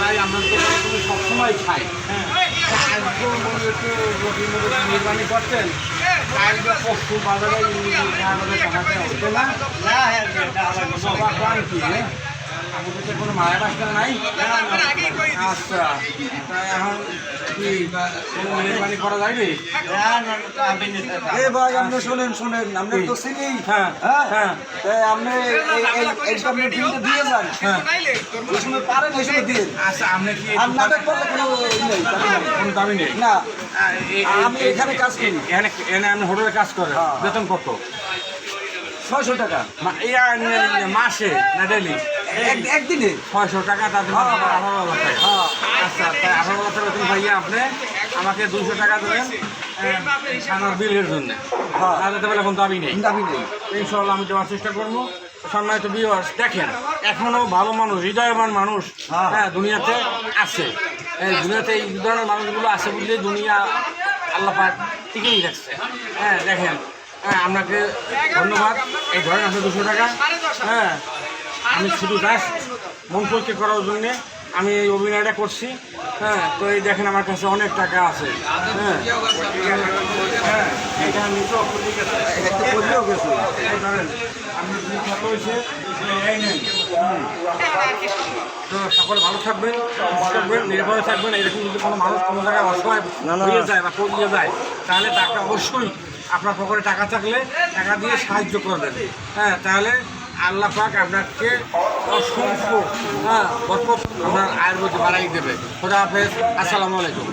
ভাই আমরা তো সবসময় খাই। নির্মাণী করতেন। পশু বাজারে টাকা না। পান হ্যাঁ? আমাদের কোনো মায়া রাস্তা নাই। আচ্ছা। তা এখন কি কোনো মেহরবানি করা যাবে এ ভাই আপনি শোনেন শোনেন আপনি তো চিনি। হ্যাঁ, হ্যাঁ? হ্যাঁ। তাই আপনি দিয়ে যান। হ্যাঁ। ওই সময় পারেন ওই সময় দিয়ে। আচ্ছা আপনি কি আর নাটক করলে কোনো নেই কোনো দাবি নেই? না। আমি এখানে কাজ করি। এখানে এখানে আপনি হোটেলে কাজ করেন? হ্যাঁ। বেতন কত? ছয়শো টাকা। মাসে না ডেলি একদিনে? ছয়শো টাকা তাদের হ্যাঁ। আঠারো হাজার টাকা। হ্যাঁ। আচ্ছা তাই আঠারো হাজার বেতন ভাইয়া আপনি আমাকে দুশো টাকা দেবেন আমার বিলের জন্য। হ্যাঁ। তাহলে তো বলে কোনো দাবি নেই। দাবি নেই। ইনশাল্লাহ আমি দেওয়ার চেষ্টা করব। সম্মানিত বিওয়ার্স দেখেন এখনও ভালো মানুষ হৃদয়বান মানুষ হ্যাঁ। হ্যাঁ দুনিয়াতে আছে। এই দুনিয়াতে এই ধরনের মানুষগুলো আছে বুঝলে দুনিয়া আল্লাহ পাক টিকেই রাখছে হ্যাঁ দেখেন হ্যাঁ আপনাকে ধন্যবাদ। এই ধরেন আছে দুশো টাকা হ্যাঁ আমি শুধু জাস্ট মন পরীক্ষা করার জন্যে আমি এই অভিনয়টা করছি হ্যাঁ তো এই দেখেন আমার কাছে অনেক টাকা আছে হ্যাঁ হ্যাঁ এটা করলেও গেছে। হুম। তো সকলে ভালো থাকবেন থাকবেন নির্ভয়ে থাকবেন এরকম যদি কোনো মানুষ কোনো জায়গায় অসহায়। হয়ে যায় বা পড়িয়ে যায় তাহলে তাকে অবশ্যই আপনার পকেটে টাকা থাকলে টাকা দিয়ে সাহায্য করবেন হ্যাঁ তাহলে আল্লাহ পাক আপনাকে অসংখ্য হ্যাঁ বরকত আপনার আয়ের মধ্যে বাড়াই দেবে। খোদা হাফেজ। আসসালামু আলাইকুম।